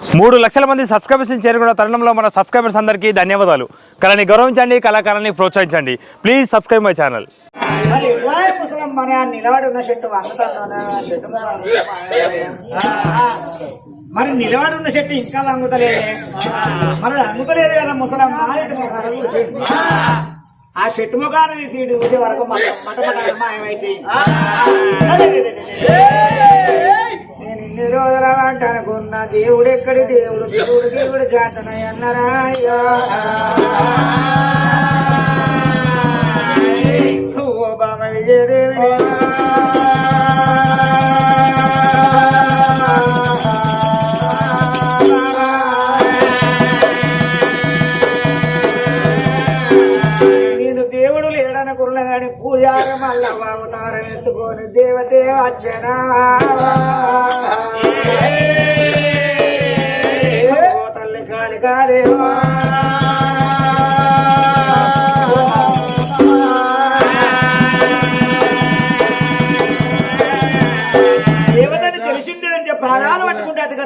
మూడు లక్షల మంది సబ్స్క్రైబర్స్ చేరుకున్న తరుణంలో మన సబ్స్క్రైబర్స్ అందరికీ ధన్యవాదాలు. కళని గౌరవించండి కళాకారాన్ని ప్రోత్సహించండి. Please subscribe my channel. మరి ఇబ్రాహిం నిలబడి ఉన్న చెట్టు ఇంకా వంగుతలేదే మరి వంగుతలేదు కదా ముసలమ్మ. ఆ చెట్టు ముఖాన్ని తీసి వరకు మట మట మాయమైతే ఇన్ని రోజుల వంట అనుకున్న దేవుడు ఎక్కడి దేవుడు? దేవుడు దేవుడు చేతనై బామ విజయదేవి నేను దేవుడు లేడనుకున్నా పూజారి మల్ల అవతారం ఎత్తుకొని దేవదేవ అర్చన.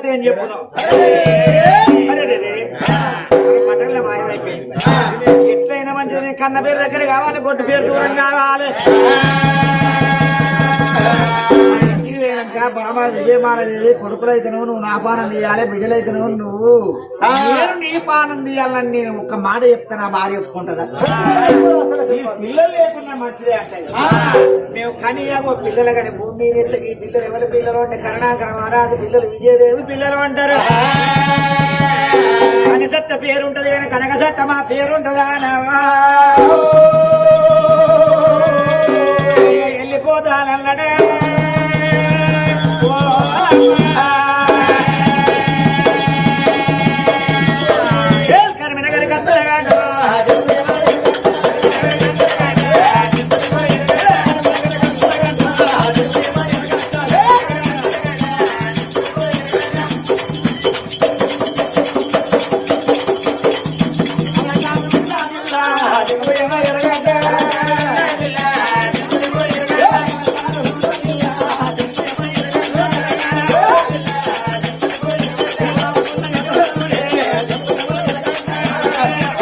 ఏం రే. మన మటన్లో మాయమైపోయింది. ఎట్లయినా మంచిది కన్న పేరు దగ్గర కావాలి గొడ్డు పేరు దూరం కావాలి. పోయినాక విజయమానదేవి కొడుకులైతే నువ్వు నువ్వు నా పానం తీయాలి బిడ్డలైతే నువ్వు నువ్వు. నేను నీ పానం తీయాలని నేను ఒక్క మాట చెప్తా నా భార్య చెప్పుకుంటుందా పిల్లలు లేకుండా మంచిదే అంటే. మేము కానీ పిల్లలు కానీ భూమి ఈ పిల్లలు ఎవరి పిల్లలు అంటే కరుణాకర మహారాజు పిల్లలు విజయదేవి పిల్లలు అంటారు. కనిసత్త పేరుంటది కానీ కనకసత్త మా పేరుంటదా వెళ్ళిపోతానన్నడే.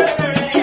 Yes.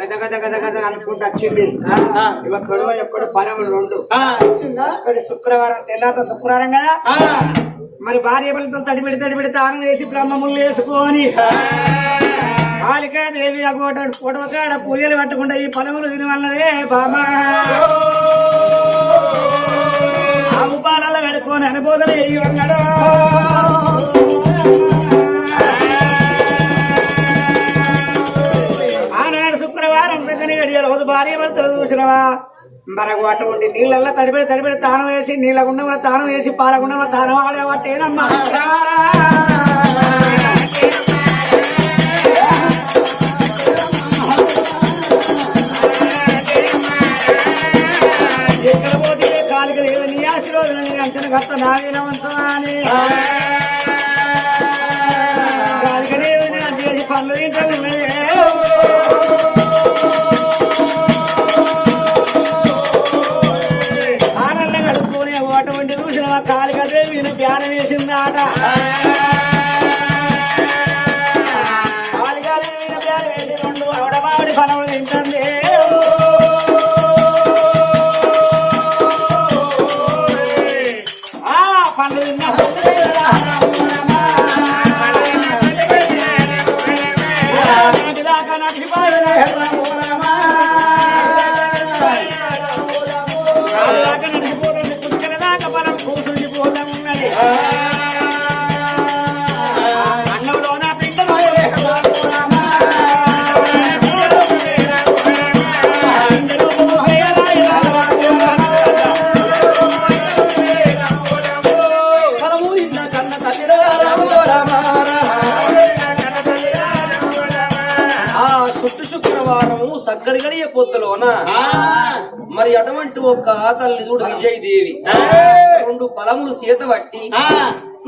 గద గద గద గద అనుకుంటూ వచ్చింది. ఇవ తొడవ ఎక్కడ పరములు రెండు. ఇక్కడ శుక్రవారం తెల్లారితో శుక్రవారం కదా? మరి భార్య పిల్లలతో తడిబిడి తడిబిడి తాను వేసి బ్రహ్మములు వేసుకొని కాళికాదేవి అగోట పొడవ కాడ పూజలు పట్టకుండా ఈ పొలములు తిని వల్లదే బామా. ఆవు పాలలో కడుక్కొని అనుబోధన గడియలు భార్య భర్తలు చూసినవా? మరొక అటువంటి నీళ్ళల్లో తడిపెడి తడిపెడి తానం వేసి నీళ్ళ గుండ తానం వేసి పాల గుండ తానం ఆడేవాటేనమ్మా ఎక్కడ పోతే కాలికి లేదు నీ ఆశీర్వాదం నీ అంచన కర్త నా అని పండుగ శుక్రవారము సక్కడి గడియ పొద్దులోన మరి అటువంటి ఒక తల్లి చూడు విజయదేవి. రెండు పలములు సీత పట్టి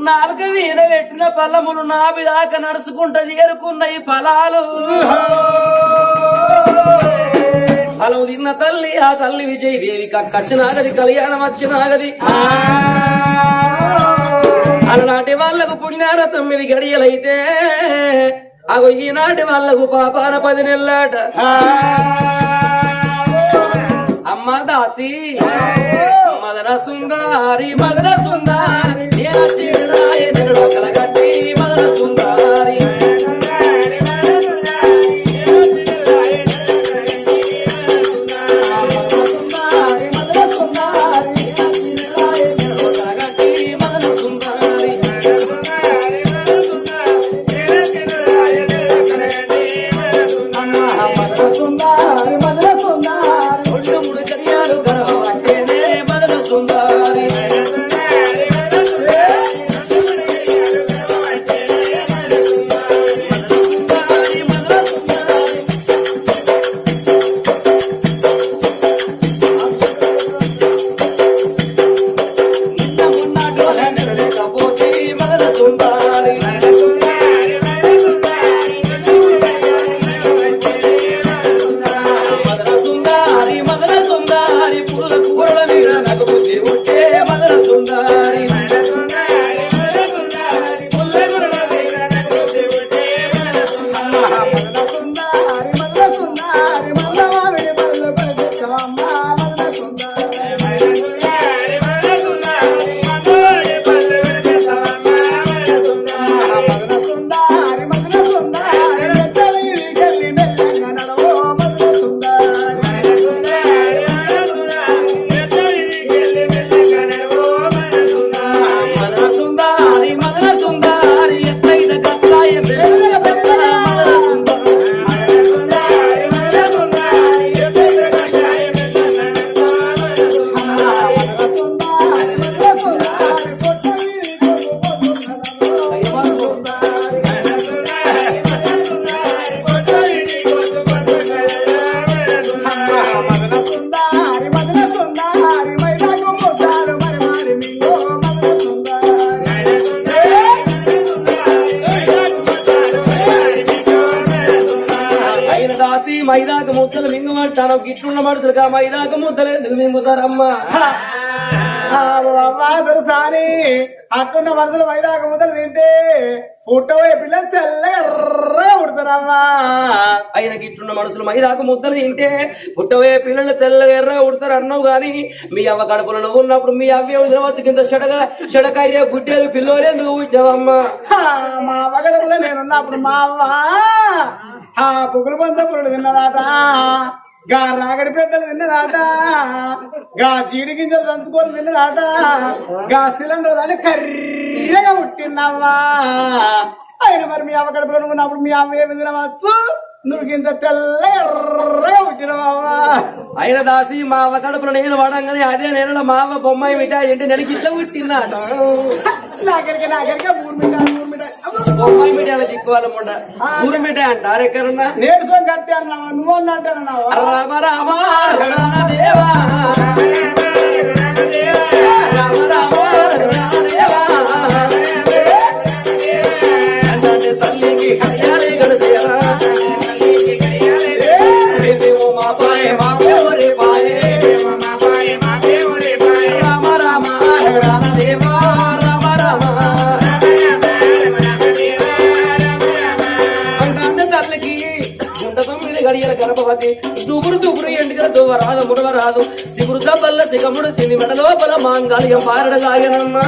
నాలుక వీణ పెట్టిన పల్లములు నాభి దాకా నడుచుకుంటా చేరుకున్న ఈ ఫలాలు. ఫలం తిన్న తల్లి ఆ తల్లి విజయదేవి కచ్చినాగది కళ్యాణం వచ్చినాగది అలనాటి వాళ్ళకు పుణ్యాన తొమ్మిది గడియలైతే. అగో ఈనాటి వాళ్ళకు పాపాన పది నెల్లాట. అమ్మ దాసి మదన సుందారి మదన మైదాకు ముద్దలు మింగమంటాను గిట్లున్న మడుతులుగా మైదాకు ముద్దలు ఎందుకు మింగుతారమ్మా? దొరసాని అట్టున్న మనసులు వైదాక ముద్దలు తింటే పుట్టబోయే పిల్ల తెల్లగా ఉడతారమ్మా అయిన గిట్లున్న మనుషులు మైదాకు ముద్దలు తింటే పుట్టవే పిల్లలు తెల్లగా ఎర్ర ఉడతారు అన్నావు గాని మీ అవ్వ కడుపులో ఉన్నప్పుడు మీ అవ్వ వచ్చి కింద చెడగా చెడకాయ గుడ్డేలు పిల్లోలు ఎందుకు పుట్టావమ్మా మా అవగడములో నేనున్నప్పుడు మా అవ్వ ఆ పొగులు బంద పురుడు తిన్నదాట. గా రాగడి పెట్టలు తిన్నదాట. గా జీడి గింజలు దంచుకొని తిన్నదాట. గా సిలిండర్ దాన్ని కర్రీగా పుట్టినవ్వా అయిన మరి మీ అవ్వ కడుపులో మీ అవ్వ ఏమి తినవచ్చు నువ్వు ఇంత తెల్ల ఎర్రగా పుట్టినవా అయిన దాసి మా అవ్వ కడుపులో నేను వాడంగానే అదే నేను మా అవ్వ బొమ్మాయి మిఠాయి అంటే నెలకి ఇట్లా పుట్టిందాట నాగరిక నాగరిక మిఠాయి అబ్బో, బొమ్మాయి మిఠాయి దిక్కువాలి ముండ ఊరి మిఠాయి అంటారు ఎక్కడన్నా కట్టి అన్నావా? నువ్వు అన్నట్టు అన్నావా రామ రామ రమణ దేవా. காலியம் பாரட காயனம்மா.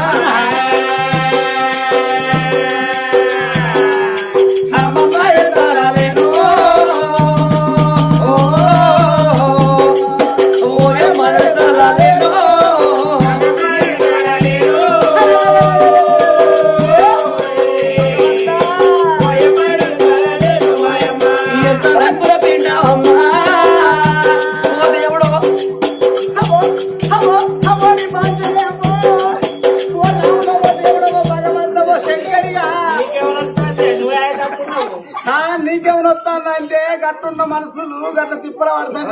నీకేమైనా వస్తానంటే గట్టున్న మనసులు గట్ట తిప్పల పడతాను.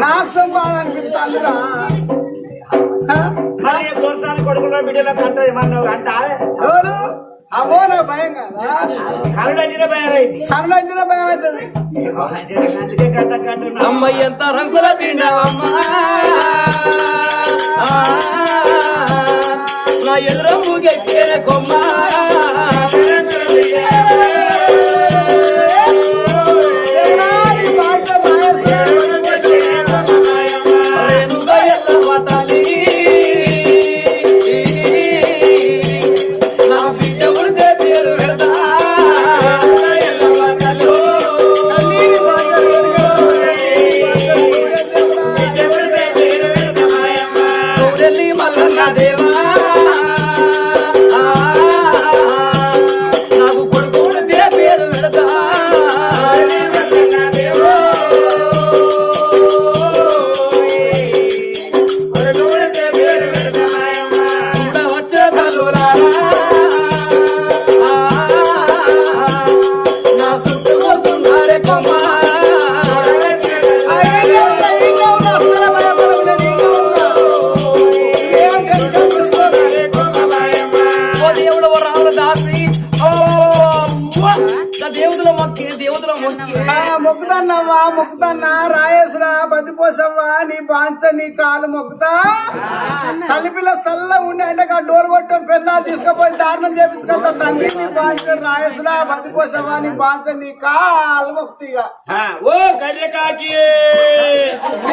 నాకు బాధ అనిపిస్తాను రా కొడుకున్న బిడ్డలకు అంటే ఏమన్నావు అంటే అవో నాకు భయం కదా? కరుడంటే భయం అయింది కమలంటే భయం అవుతుంది. అందుకే గంట కంటున్నా అమ్మ ఎంత రంగుల పిండవమ్మా. నా ఎదురమ్ము గెట్టే కొమ్మ. బాంచ నీ కాలు మొక్కుతా? తల్లిపిల్ల సల్ల ఉండి అంటే డోర్ కొట్టం పెళ్ళాలు తీసుకుపోయి దారుణం చేపించుకుంటా. తండ్రి నీ రాయేసురా బతిపోసవ్వా నీ బాంచ నీ కాలు మొక్కుతీగా. ఓ కర్యకాకి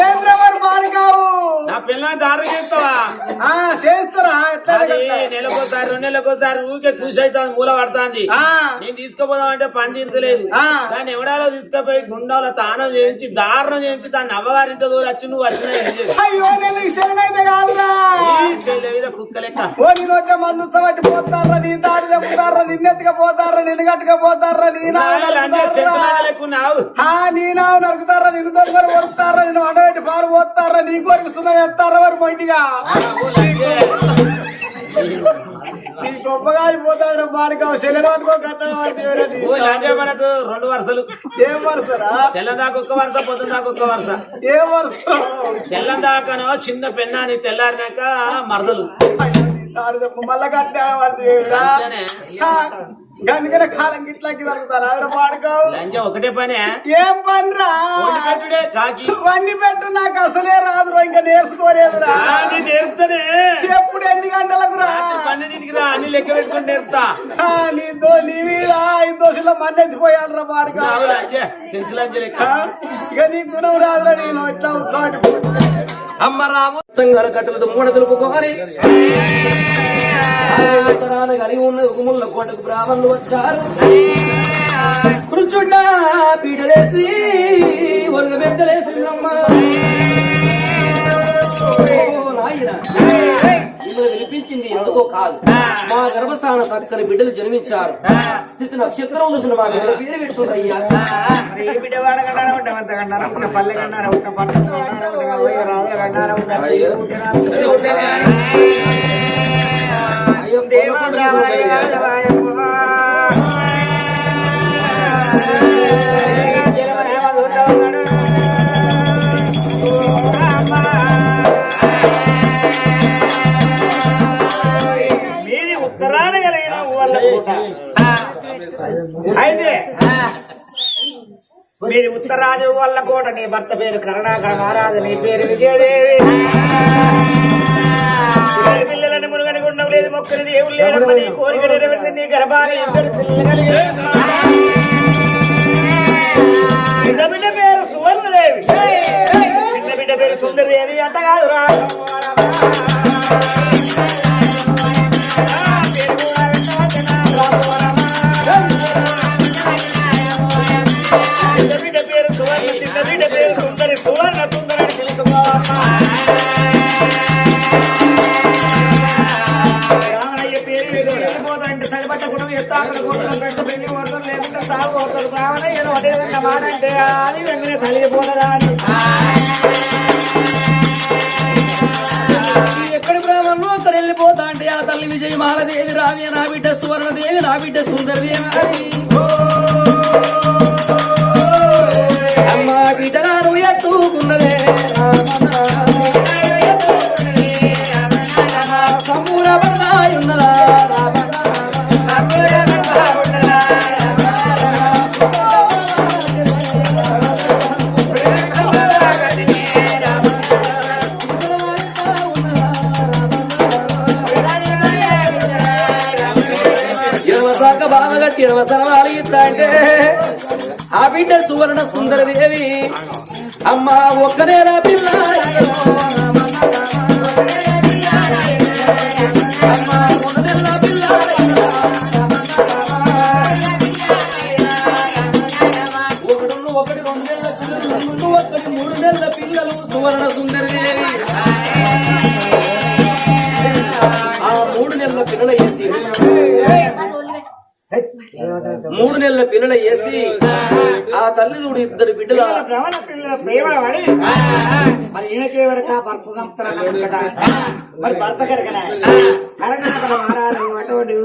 ఏంద్రవరు బాలికావు నా పిల్లని దారి చేస్తావా? ఆ చేస్తారా ఎట్లా నెలకోసారి రెండు నెలకోసారి ఊరికే కృషి మూల పడుతుంది. ఆ. నేను తీసుకుపోదామంటే పని తీరతలేదు. ఆ. దాన్ని ఎవడాలో తీసుకుపోయి గుండాలో తానం చేయించి దారుణం చేయించి దాన్ని అవ్వగారింటో దూరం వచ్చి నువ్వు వచ్చిన నేను అయితే కాదురా. ఓ నీ నోటే మందు చవట్టి పోతారా నీ దారి చెప్తారా నిన్నెత్తుగా పోతారా నిన్ను గట్టుగా పోతారా నీ నీ నావు నరుకుతారా నిన్ను దొంగలు కొడతారా నిన్ను అడగట్టి పాలు పోతారా నీ కొరకు సున్నం ఎత్తారా వారు మొండిగా. నీ గొప్పగా పోతాడు బాలిక శరీరం అనుకో కట్టబడి ఓ లంజే మనకు రెండు వరుసలు. ఏం వరుసరా? తెల్లం దాకా ఒక్క వరుస పొద్దున దాకా ఒక్క వరుస. ఏం వరుస? తెల్లం దాకానో చిన్న పెన్నాని తెల్లారినాక మరదలు. మళ్ళా కట్టే అందుకనే కాలం గిట్లకి తరుగుతారు అదే పాడుకోవు లంజ ఒకటే పనే. ఏం పనిరా? ఓడి పెట్టుడే వండి పెట్టు నాకు అసలే రాదురా ఇంకా నేర్చుకోలేదురా నేర్పుతానే. ఎప్పుడు ఎన్ని గంటలకు రా? పన్నెండింటికి రా అన్ని లెక్క పెట్టుకుని నేర్పుతా. ఆ, నీ మీద ఈ దోషుల్లో మన్నెత్తిపోయాను రా పాడుకో అంజే లెక్క. ఇక నీ గుణం రాదురా నేను ఇట్లా ఉత్సాహి అమ్మ రాము తంగారు కట్టలతో మూడ తెలుపుకోవాలి కలిగి ఉన్న ఉగుముల కోటకు బ్రాహ్మణులు వచ్చారు. కూర్చుండా పీడ ఎందుకో కాదు. మా గర్భస్థాన చక్కని బిడ్డలు జన్మించారు. స్థితి నక్షత్రం చూసిన మా బిడ్డల పేరు పెట్టుకుంటాయ్యా మరి నీ భర్త పేరు కరుణాకర మహారాజు మాట అది వెంటనే కలిగిపోతారా అని ఎక్కడి బ్రాహ్మణులు అక్కడ వెళ్ళిపోతా అంటే ఆ తల్లి విజయ మహాదేవి రావి నా బిడ్డ సువర్ణదేవి నా బిడ్డ సుందరదేవి అని. సరవాలు అంటే ఆ బిడ్డ సువర్ణ సుందర దేవి అమ్మ ఒక్కనేరా పిల్ల అమ్మ తల్లి చూడు ఇద్దరు బిడ్డల. భ్రమణ పిల్లల ప్రేమల పడి మరి ఈయనకే వరకు భర్త కదా మరి భర్త కరగన కరగన మారాలి అటువంటి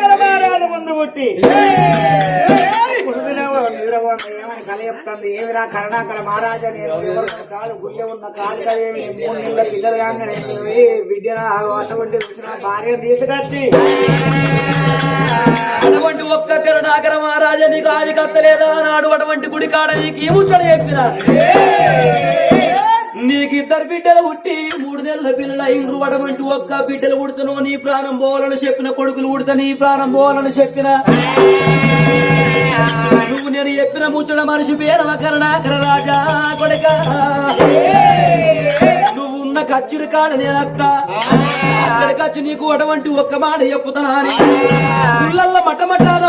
కరుణాకర ముందు పుట్టి. కల చెప్తుంది ఏమిరా కరుణాకర మహారాజా? నేను కాలు గుళ్ళె ఉన్న కాలుగా ఏమి? మూడు నెలల పిల్లలు కాగానే బిడ్డ అటువంటి భార్య తీసుకొచ్చి. అటువంటి ఒక్క కరుణాకర మహారాజా నీకు ఆది కత్తలేదా నాడు అటువంటి గుడి కాడ నీకు ఈ ముచ్చట చెప్పిన? నీకు ఇద్దరు బిడ్డలు పుట్టి మూడు నెలల పిల్లల ఇండ్రు పడమంటూ ఒక్క బిడ్డలు పుడుతును నీ ప్రాణం పోవాలని చెప్పిన కొడుకులు పుడతా నీ ప్రాణం పోవాలని చెప్పిన. నువ్వు నేను చెప్పిన ముచ్చట మనిషి పేరవ కరుణాకర రాజా కొడుక. నువ్వు ఉన్న కచ్చిడి కాడ నేనక్క అక్కడికి వచ్చి నీకు అటువంటి ఒక్క మాట చెప్పుతానని గుళ్ళల్లో గుళ్ళల్ల మటమటాల